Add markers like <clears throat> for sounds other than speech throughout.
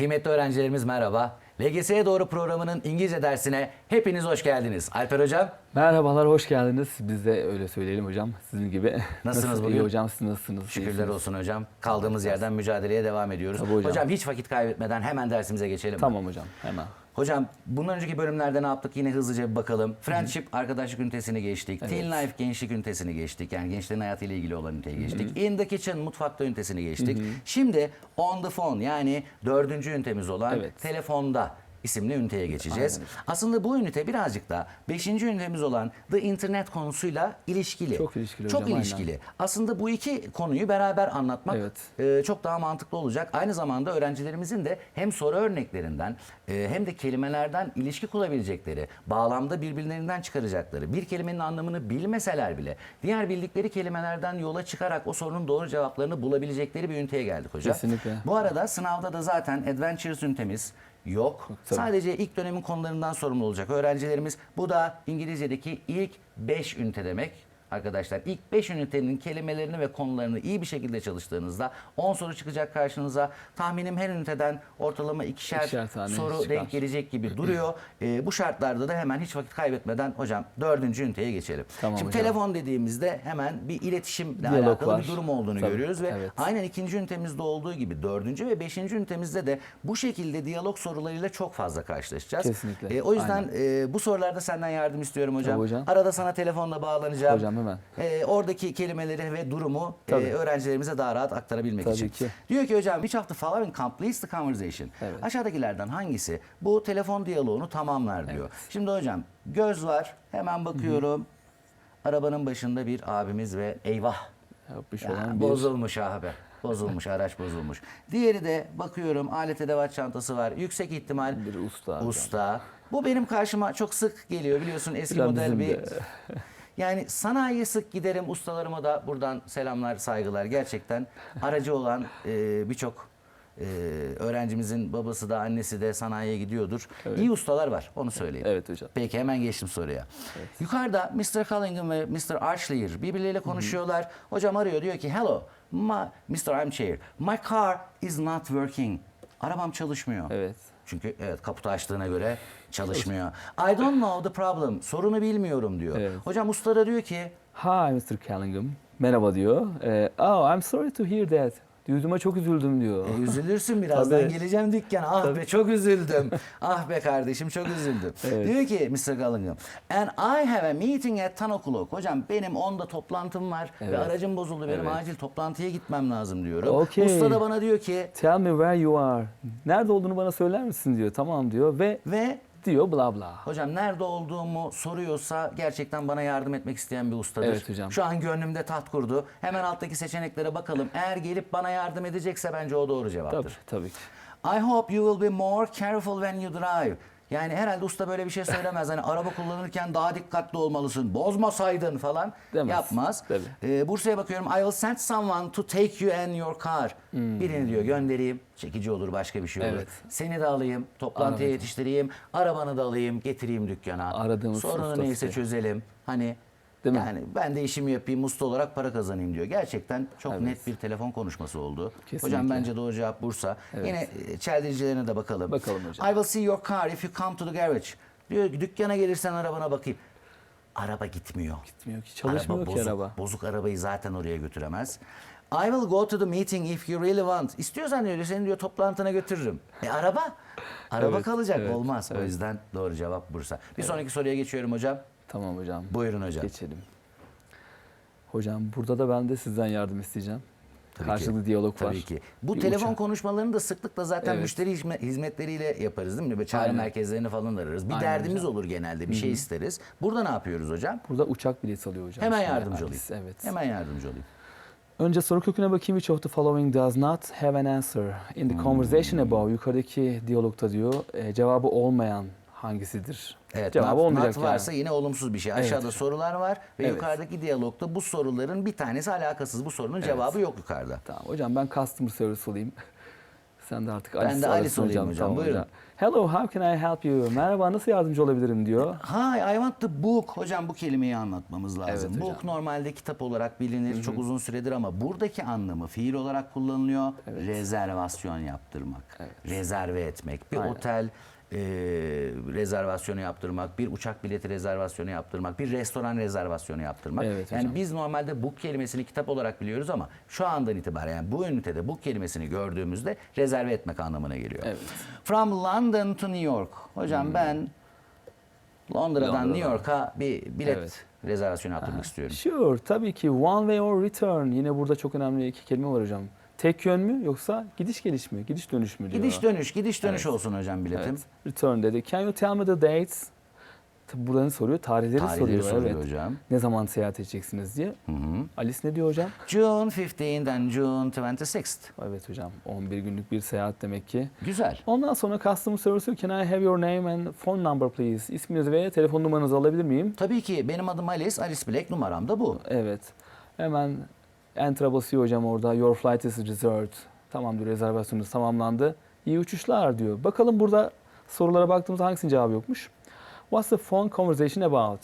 Kıymetli öğrencilerimiz merhaba. LGS'ye doğru programının İngilizce dersine hepiniz hoş geldiniz. Alper Hocam, Merhabalar, hoş geldiniz. Biz de öyle söyleyelim hocam, sizin gibi. Nasılsınız Nasıl, bugün? İyi hocam, siz nasılsınız? şükürler İyisiniz? olsun hocam. Kaldığımız yerden mücadeleye devam ediyoruz. Tabii hocam. hiç vakit kaybetmeden hemen dersimize geçelim. Tamam hocam, hemen. Hocam bundan önceki bölümlerde ne yaptık yine hızlıca bir bakalım. Friendship arkadaşlık ünitesini geçtik. Teen Life gençlik ünitesini geçtik. Yani gençlerin hayatıyla ilgili olan üniteyi geçtik. In the Kitchen mutfakta ünitesini geçtik. Şimdi On the Phone yani dördüncü ünitemiz olan Evet. telefonda isimli üniteye geçeceğiz. Aslında bu ünite birazcık da beşinci ünitemiz olan The Internet konusuyla ilişkili. Çok ilişkili Çok hocam, ilişkili. Aslında bu iki konuyu beraber anlatmak Evet. e, çok daha mantıklı olacak. Aynı zamanda öğrencilerimizin de hem soru örneklerinden e, hem de kelimelerden ilişki kurabilecekleri, bağlamda birbirlerinden çıkaracakları, bir kelimenin anlamını bilmeseler bile diğer bildikleri kelimelerden yola çıkarak o sorunun doğru cevaplarını bulabilecekleri bir üniteye geldik hocam. Kesinlikle. Bu arada sınavda da zaten Adventures ünitemiz yok. tabii. Sadece ilk dönemin konularından sorumlu olacak öğrencilerimiz. Bu da İngilizce'deki ilk 5 ünite demek. Arkadaşlar ilk 5 ünitenin kelimelerini ve konularını iyi bir şekilde çalıştığınızda 10 soru çıkacak karşınıza. Tahminim her üniteden ortalama ikişer, İkişer tane soru çıkar. denk gelecek gibi duruyor. <clears throat> Ee, bu şartlarda da hemen hiç vakit kaybetmeden hocam dördüncü üniteye geçelim. Tamam Şimdi hocam. telefon dediğimizde hemen bir iletişimle Diyalog alakalı var. bir durum olduğunu Tabii, görüyoruz ve evet. aynen ikinci ünitemizde olduğu gibi dördüncü ve beşinci ünitemizde de bu şekilde diyalog sorularıyla çok fazla karşılaşacağız. Kesinlikle, Ee, o yüzden e, bu sorularda senden yardım istiyorum hocam. Tabii hocam. Arada sana telefonla bağlanacağım. Hocam hemen. Ee, oradaki kelimeleri ve durumu e, Tabii. öğrencilerimize daha rahat aktarabilmek Tabii için. ki. Diyor ki hocam which of the following completes the conversation? Evet. Aşağıdakilerden hangisi bu telefon diyaloğunu tamamlar diyor. Şimdi hocam göz var. Hemen bakıyorum. Arabanın başında bir abimiz ve eyvah Yapmış ya, olan bir... bozulmuş abi. Bozulmuş, araç bozulmuş. Diğeri de bakıyorum alet edevat çantası var. Yüksek ihtimal Bir usta hocam. Usta. Bu benim karşıma çok sık geliyor biliyorsun eski Biraz model bizim bir. de. <laughs> Yani sanayiye sık giderim ustalarıma da buradan selamlar, saygılar. Gerçekten aracı olan e, birçok e, öğrencimizin babası da annesi de sanayiye gidiyordur. İyi ustalar var onu söyleyeyim. Evet hocam. Peki hemen geçtim soruya. Yukarıda Mr. Cullingham ve Mr. Archlear birbirleriyle konuşuyorlar. Hocam arıyor diyor ki hello my, Mr. Armchair my car is not working. Arabam çalışmıyor. Evet. Çünkü evet kaputu açtığına göre çalışmıyor. I don't know the problem. Sorunu bilmiyorum diyor. Evet. Hocam usta da diyor ki Hi Mr. Cunningham. Merhaba diyor. Ee, oh, I'm sorry to hear that. Duyduğuma çok üzüldüm diyor. E, üzülürsün birazdan Tabii. geleceğim dükkana. Ah be çok üzüldüm. ah be kardeşim çok üzüldüm. <laughs> Evet. Diyor ki Mr. Gullingham. And I have a meeting at 10 o'clock. Hocam benim 10'da toplantım var ve Evet. aracım bozuldu. Benim Evet. acil toplantıya gitmem lazım diyorum. Okey. Usta da bana diyor ki Tell me where you are. Nerede olduğunu bana söyler misin diyor. Tamam diyor ve ve diyor bla bla. Hocam nerede olduğumu soruyorsa gerçekten bana yardım etmek isteyen bir ustadır. Evet hocam. Şu an gönlümde taht kurdu. Hemen alttaki seçeneklere bakalım. Eğer gelip bana yardım edecekse bence o doğru Tabii, cevaptır. tabii ki. I hope you will be more careful when you drive. Yani herhalde usta böyle bir şey söylemez. Hani araba kullanırken daha dikkatli olmalısın. Bozmasaydın falan. Demez. Yapmaz. Ee, Bursa'ya bakıyorum. I will send someone to take you and your car. Birini diyor göndereyim. Çekici olur başka bir şey olur. Hmm. Evet. Seni de alayım. Toplantıya Arabayı. yetiştireyim. Arabanı da alayım. Getireyim dükkana. Aradığımız Sorunu neyse çözelim. Hani Değil mi? yani ben de işimi yapayım, usta olarak para kazanayım diyor. Gerçekten çok Evet. net bir telefon konuşması oldu. Kesinlikle. Hocam bence doğru cevap Bursa. Evet. Yine e, çeldiricilerine de bakalım. Bakalım hocam. I will see your car if you come to the garage. Diyor dükkana gelirsen arabana bakayım. Araba gitmiyor. Gitmiyor ki. Çalışmıyor ki bozuk, araba. Bozuk arabayı zaten oraya götüremez. I will go to the meeting if you really want. İstiyorsan diyor seni diyor toplantına götürürüm. E araba? Araba Evet, kalacak evet, olmaz. O evet. yüzden doğru cevap Bursa. Bir sonraki soruya geçiyorum hocam. Tamam hocam. Buyurun hocam. Geçelim. Hocam burada da ben de sizden yardım isteyeceğim. Tabii Karşılıklı ki. diyalog var. Tabii ki. Bu Bir telefon uçak. konuşmalarını da sıklıkla zaten Evet. müşteri hizme- hizmetleriyle yaparız değil mi? Böyle çağrı Aynen. merkezlerini falan ararız. Bir Aynen derdimiz hocam. olur genelde. Bir şey isteriz. Burada ne yapıyoruz hocam? Burada uçak bileti alıyor hocam. Hemen yardımcı olayım. Evet. Hemen yardımcı olayım. Önce soru köküne bakayım. Which of the following does not have an answer? In the conversation Hmm. above, yukarıdaki diyalogta diyor, e, cevabı olmayan hangisidir? Evet, Cevabı not, olmayacak not varsa yine olumsuz bir şey. Evet. Aşağıda sorular var ve Evet. yukarıdaki diyalogda bu soruların bir tanesi alakasız. Bu sorunun cevabı yok yukarıda. Tamam hocam ben customer service olayım. <laughs> Sen de artık Ben Alice de Alice olayım hocam, Tamam buyurun. Hello, how can I help you? Merhaba, nasıl yardımcı olabilirim diyor. Hi, I want the book. Hocam bu kelimeyi anlatmamız lazım. Evet book hocam. normalde kitap olarak bilinir çok uzun süredir ama buradaki anlamı fiil olarak kullanılıyor. Rezervasyon yaptırmak, rezerve etmek. Bir Aynen. otel e, rezervasyonu yaptırmak, bir uçak bileti rezervasyonu yaptırmak, bir restoran rezervasyonu yaptırmak. Evet yani hocam. biz normalde book kelimesini kitap olarak biliyoruz ama şu andan itibaren yani bu ünitede book kelimesini gördüğümüzde rezerve etmek anlamına geliyor. Evet. Hmm. From London to New York. Hocam ben Londra'dan Londra'dan. New York'a bir bilet Evet. rezervasyonu yaptırmak istiyorum. Sure, tabii ki one way or return. Yine burada çok önemli iki kelime var hocam. Tek yön mü yoksa gidiş geliş mi? Gidiş dönüş mü diyor. Gidiş dönüş, gidiş dönüş Evet. olsun hocam biletim. Evet. Return dedi. Can you tell me the dates? Tabii burada ne soruyor? Tarihleri, Tarihleri soruyor. soruyor evet. hocam. Ne zaman seyahat edeceksiniz diye. Alice ne diyor hocam? June 15th and June 26th. Evet hocam 11 günlük bir seyahat demek ki. Güzel. Ondan sonra customer service can I have your name and phone number please? İsminizi ve telefon numaranızı alabilir miyim? Tabii ki benim adım Alice, Alice Black numaram da bu. Evet. Hemen enter'a basıyor hocam orada. Your flight is reserved. Tamamdır rezervasyonunuz tamamlandı. İyi uçuşlar diyor. Bakalım burada sorulara baktığımızda hangisinin cevabı yokmuş? What's the phone conversation about?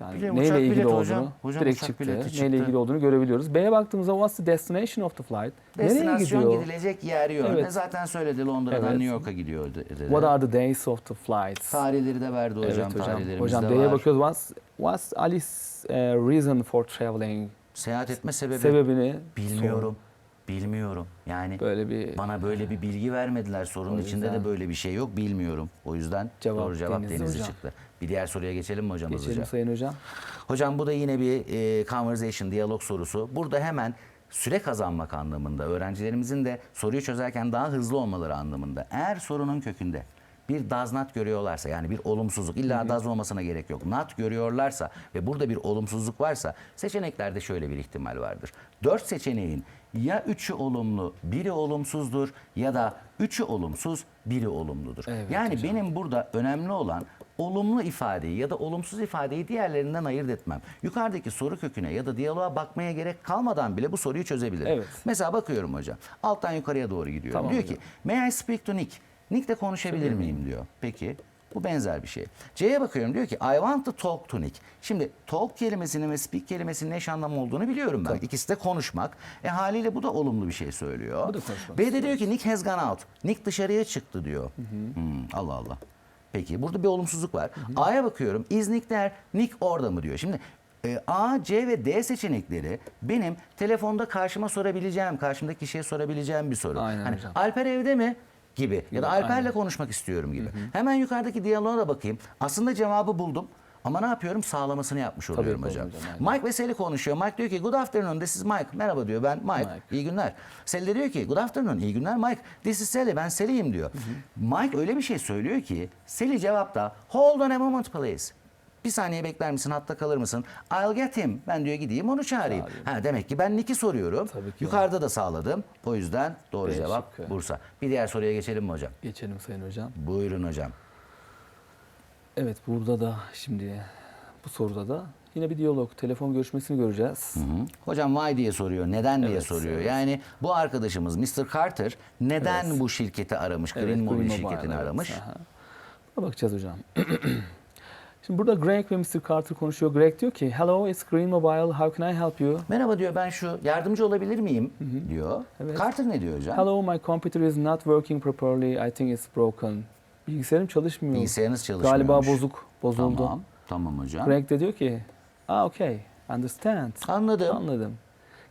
Yani Biliyorum, neyle ilgili bileti olduğunu hocam. Hocam direkt çıktı. bileti Neyle çıktı. ilgili olduğunu görebiliyoruz. B'ye baktığımızda what's the destination of the flight? Nereye gidiyor? gidilecek yer yönü. Evet. Zaten söyledi Londra'dan Evet. New York'a gidiyor dedi. What are the days of the flights? Tarihleri de verdi hocam. evet hocam. Tarihlerimiz Hocam D'ye bakıyoruz. What's, what's Alice's uh, reason for traveling? Seyahat etme sebebi. Sebebini Bilmiyorum. Bilmiyorum. Yani Böyle bir bana böyle bir bilgi vermediler. Sorunun içinde de böyle bir şey yok. Bilmiyorum. O yüzden Cevap doğru cevap Denizli Denizli hocam. çıktı. Bir diğer soruya geçelim mi hocam geçelim hızlıca? sayın hocam. Hocam bu da yine bir e, conversation, diyalog sorusu. Burada hemen süre kazanmak anlamında, öğrencilerimizin de soruyu çözerken daha hızlı olmaları anlamında. Eğer sorunun kökünde bir not görüyorlarsa yani bir olumsuzluk illa does olmasına gerek yok. Not görüyorlarsa ve burada bir olumsuzluk varsa seçeneklerde şöyle bir ihtimal vardır. Dört seçeneğin ya üçü olumlu, biri olumsuzdur ya da üçü olumsuz, biri olumludur. Evet yani hocam. benim burada önemli olan olumlu ifadeyi ya da olumsuz ifadeyi diğerlerinden ayırt etmem. Yukarıdaki soru köküne ya da diyaloğa bakmaya gerek kalmadan bile bu soruyu çözebilirim. Evet. Mesela bakıyorum hocam. Alttan yukarıya doğru gidiyorum. Tamam diyor hocam. ki May I speak to Nick? Nick'le konuşabilir miyim diyor. Peki. Bu benzer bir şey. C'ye bakıyorum diyor ki I want to talk to Nick. Şimdi talk kelimesinin ve speak kelimesinin eş anlamı olduğunu biliyorum ben. İkisi de konuşmak. E haliyle bu da olumlu bir şey söylüyor. Bu da konuşmak B'de diyor ki Nick has gone out. Nick dışarıya çıktı diyor. Hmm, Allah Allah. Peki burada bir olumsuzluk var. A'ya bakıyorum. Is Nick there? Nick orada mı diyor. Şimdi e, A, C ve D seçenekleri benim telefonda karşıma sorabileceğim, karşımdaki kişiye sorabileceğim bir soru. Aynen hani hocam. Alper evde mi? Gibi ya da Alper'le konuşmak istiyorum gibi. Hemen yukarıdaki diyaloğa da bakayım. Aslında cevabı buldum. Ama ne yapıyorum? Sağlamasını yapmış oluyorum yapalım hocam. hocam, aynen. Mike ve Sally konuşuyor. Mike diyor ki good afternoon this is Mike. Merhaba diyor ben Mike. Mike. İyi günler. Sally de diyor ki good afternoon iyi günler Mike. This is Sally ben Sally'yim diyor. Mike öyle bir şey söylüyor ki Sally cevapta hold on a moment please. Bir saniye bekler misin? Hatta kalır mısın? I'll get him. Ben diyor gideyim onu çağırayım. Çağırayım. Ha demek ki ben Nick'i soruyorum. Yukarıda da sağladım. O yüzden doğru B cevap şıkkı. Bursa. Bir diğer soruya geçelim mi hocam? Geçelim sayın hocam. Buyurun hocam. Evet burada da şimdi bu soruda da yine bir diyalog, telefon görüşmesini göreceğiz. Hı. Hocam why diye soruyor, neden diye Evet, soruyor. evet. Yani bu arkadaşımız Mr. Carter neden Evet. bu şirketi aramış, Green Evet, Mobile Green şirketini evet. aramış? Aha. Buna bakacağız hocam. <clears throat> Şimdi burada Greg ve Mr. Carter konuşuyor. Greg diyor ki, Hello, it's Green Mobile. How can I help you? Merhaba diyor ben şu yardımcı olabilir miyim diyor. Evet. Carter ne diyor hocam? Hello, my computer is not working properly. I think it's broken. Bilgisayarım çalışmıyor. Bilgisayarınız çalışmıyormuş. Galiba bozuk, bozuldu. Tamam, tamam hocam. Greg de diyor ki, Ah, okay, understand. Anladım. Anladım.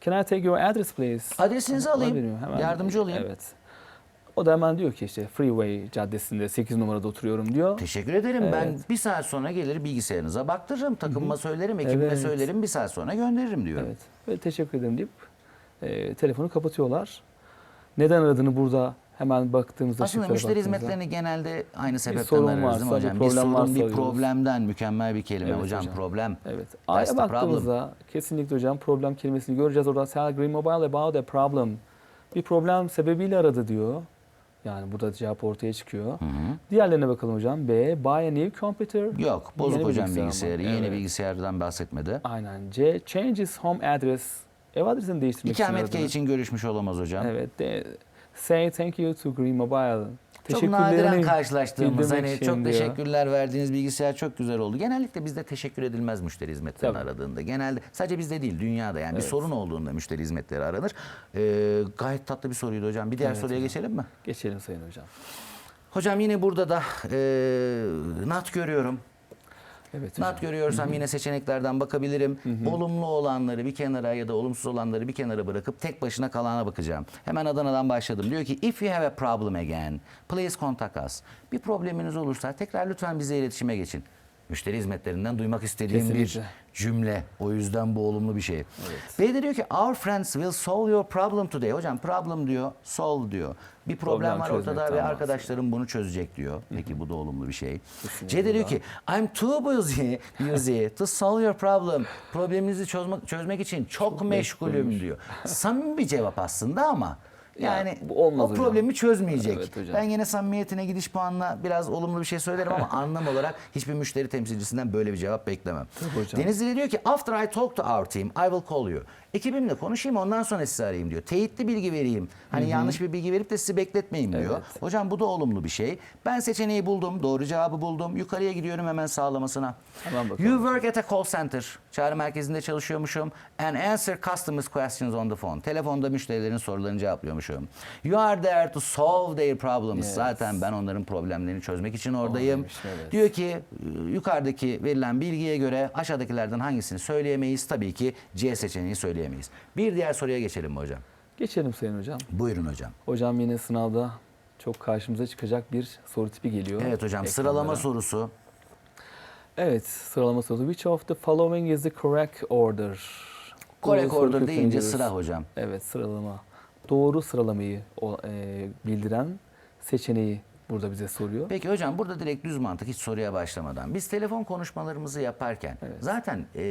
Can I take your address please? Adresinizi alayım. Hemen- Yardımcı olayım. Evet. O da hemen diyor ki işte Freeway Caddesi'nde 8 numarada oturuyorum diyor. Teşekkür ederim. Ben Evet. bir saat sonra gelir bilgisayarınıza baktırırım. Takımıma söylerim, ekibime Evet. söylerim. Bir saat sonra gönderirim diyor. Evet. Ve teşekkür ederim deyip e, telefonu kapatıyorlar. Neden aradığını burada hemen baktığımızda Aslında müşteri baktığımızda- hizmetlerini genelde aynı sebepten sorun ararız değil mi varsa, hocam? bir Bir problem sorun, varsa bir arıyoruz. problemden mükemmel bir kelime Evet hocam. hocam. Problem. Evet. That's A'ya the baktığımızda kesinlikle hocam problem kelimesini göreceğiz. Orada Sal Green Mobile about a problem. Bir problem sebebiyle aradı diyor. Yani burada cevap ortaya çıkıyor. Diğerlerine bakalım hocam. B. Buy a new computer. Yok bozuk Yeni hocam bilgisayar bilgisayarı. Yeni Evet. bilgisayardan bahsetmedi. Aynen. C. Change his home address. Ev adresini değiştirmek için İkametgah için görüşmüş olamaz hocam. Evet. D. Say thank you to Green Mobile. Çok nadiren karşılaştığımız hani çok teşekkürler verdiğiniz bilgisayar çok güzel oldu. Genellikle bizde teşekkür edilmez müşteri hizmetlerini Tabii. aradığında. Genelde sadece bizde değil dünyada yani bir Evet. sorun olduğunda müşteri hizmetleri aranır. Ee, gayet tatlı bir soruydu hocam. Bir diğer Evet soruya hocam. geçelim mi? Geçelim Sayın Hocam. Hocam yine burada da e, nat görüyorum. Evet hocam. Nat görüyorsam yine seçeneklerden bakabilirim. Olumlu olanları bir kenara ya da olumsuz olanları bir kenara bırakıp tek başına kalana bakacağım. Hemen Adana'dan başladım. Diyor ki if you have a problem again, please contact us. Bir probleminiz olursa tekrar lütfen bize iletişime geçin. Müşteri hizmetlerinden duymak istediğim bir Kesinlikle. cümle. O yüzden bu olumlu bir şey. B de diyor ki our friends will solve your problem today. Hocam problem diyor, solve diyor. Bir problem, Problem var ortada ve arkadaşlarım bunu çözecek diyor. Peki bu da olumlu bir şey. Kesinlikle C de diyor ki I'm too busy, busy to solve your problem. Probleminizi çözmek, çözmek için çok, meşgulüm meşgulmüş. diyor. Samimi bir cevap aslında ama Ya, yani bu olmaz o hocam. problemi çözmeyecek. Evet hocam. ben yine samimiyetine gidiş puanla biraz olumlu bir şey söylerim ama <laughs> anlam olarak hiçbir müşteri temsilcisinden böyle bir cevap beklemem. Denizli de diyor ki after I talk to our team I will call you. Ekibimle konuşayım ondan sonra sizi arayayım diyor. Teyitli bilgi vereyim. Hani yanlış bir bilgi verip de sizi bekletmeyeyim diyor. Evet. Hocam bu da olumlu bir şey. Ben seçeneği buldum, doğru cevabı buldum. Yukarıya gidiyorum hemen sağlamasına. Hemen bakalım. You work at a call center. Çağrı merkezinde çalışıyormuşum. And answer customers questions on the phone. Telefonda müşterilerin sorularını cevaplıyormuşum. You are there to solve their problems. Yes. Zaten ben onların problemlerini çözmek için oradayım. Oradaymış, evet. Diyor ki yukarıdaki verilen bilgiye göre aşağıdakilerden hangisini söyleyemeyiz? Tabii ki C seçeneği söyleyemeyiz. Bir diğer soruya geçelim mi hocam? Geçelim Sayın Hocam. Buyurun hocam. Hocam yine sınavda çok karşımıza çıkacak bir soru tipi geliyor. Evet hocam ekranlara. sıralama sorusu. Evet sıralama sorusu. Which of the following is the correct order? Correct order deyince görüyoruz. sıra hocam. Evet sıralama. Doğru sıralamayı o, e, bildiren seçeneği burada bize soruyor. Peki hocam burada direkt düz mantık hiç soruya başlamadan. Biz telefon konuşmalarımızı yaparken zaten e,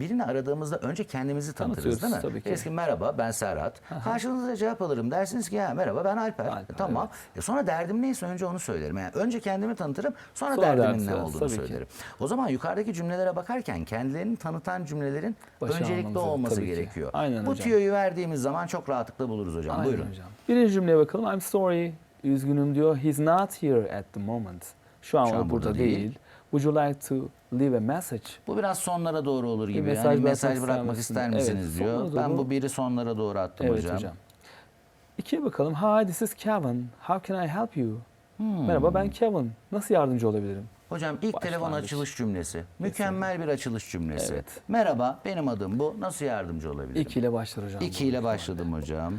birini aradığımızda önce kendimizi tanıtırız değil mi? Tabii ki. Deriz ki merhaba ben Serhat. Karşınızda cevap alırım. Dersiniz ki ya merhaba ben Alper. Alper, tamam. E, sonra derdim neyse önce onu söylerim. Yani önce kendimi tanıtırım sonra, Sonra derdimin derdi ne olduğunu tabii ki. söylerim. O zaman yukarıdaki cümlelere bakarken kendilerini tanıtan cümlelerin Başa öncelikli olması ki. gerekiyor. Aynen Bu hocam. tüyoyu verdiğimiz zaman çok rahatlıkla buluruz hocam. Aynen Buyurun. hocam. Birinci cümleye bakalım. I'm sorry. Üzgünüm diyor. He's not here at the moment. Şu an, Şu an burada burada değil. değil. Would you like to leave a message? Bu biraz sonlara doğru olur gibi. mesaj yani mesaj bırakmak ister Evet, misiniz sonlara diyor. Ben doğru. bu biri sonlara doğru attım Evet hocam. hocam. İkiye bakalım. Hi this is Kevin. How can I help you? Hmm. Merhaba ben Kevin. Nasıl yardımcı olabilirim? Hocam ilk telefon Başlangıç. açılış cümlesi. Mükemmel bir açılış cümlesi. Evet. Merhaba benim adım bu. Nasıl yardımcı olabilirim? İki ile başlar hocam. İki ile başladım hocam.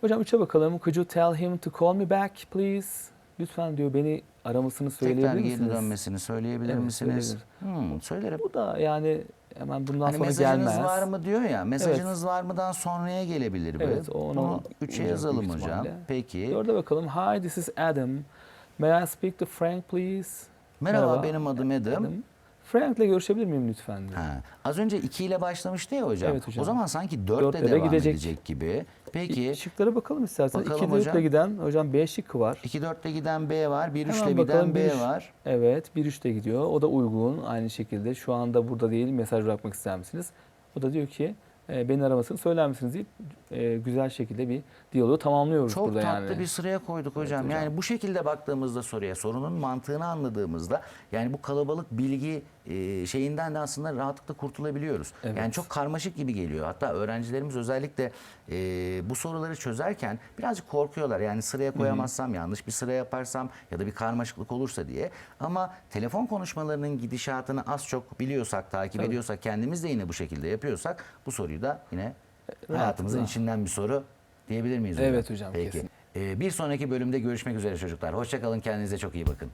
Hocam üçe bakalım. Could you tell him to call me back please? Lütfen diyor beni aramasını Tekrar söyleyebilir geri misiniz? dönmesini söyleyebilir Evet, misiniz? Hmm, söylerim. Bu da yani hemen bundan Hani sonra mesajınız gelmez. var mı diyor ya. Mesajınız var mıdan sonraya gelebilir bu. Evet, onu Bunu üçe uyacak yazalım büyük hocam. ihtimalle. Peki. Dörde bakalım. Hi this is Adam. May I speak to Frank please? Merhaba, benim adım Adam. Frank'le görüşebilir miyim lütfen? diyor. Ha, az önce 2 ile başlamıştı ya hocam. Evet hocam. O zaman sanki 4 Dörtle de de devam gidecek. edecek gibi. Peki Şıklara bakalım isterseniz. Bakalım 2 hocam. 4'le giden hocam B şıkkı var. 2 4'te giden B var, 1 3 Hemen ile bakalım, giden bir B üç- var. Evet 1 3'te gidiyor. O da uygun aynı şekilde. Şu anda burada değil mesaj bırakmak ister misiniz? O da diyor ki e, beni aramasını söyler misiniz deyip e, güzel şekilde bir diyaloğu tamamlıyoruz Çok burada tatlı yani. bir sıraya koyduk hocam. hocam. Yani bu şekilde baktığımızda soruya, sorunun mantığını anladığımızda yani bu kalabalık bilgi e, şeyinden de aslında rahatlıkla kurtulabiliyoruz. Evet. Yani çok karmaşık gibi geliyor. Hatta öğrencilerimiz özellikle e, bu soruları çözerken birazcık korkuyorlar. Yani sıraya koyamazsam, yanlış bir sıra yaparsam ya da bir karmaşıklık olursa diye. Ama telefon konuşmalarının gidişatını az çok biliyorsak, takip Tabii. ediyorsak, kendimiz de yine bu şekilde yapıyorsak bu soruyu da yine hayatımızın içinden bir soru diyebilir miyiz? Evet hocam, Peki. kesin. Ee, bir sonraki bölümde görüşmek üzere çocuklar. Hoşçakalın kendinize çok iyi bakın.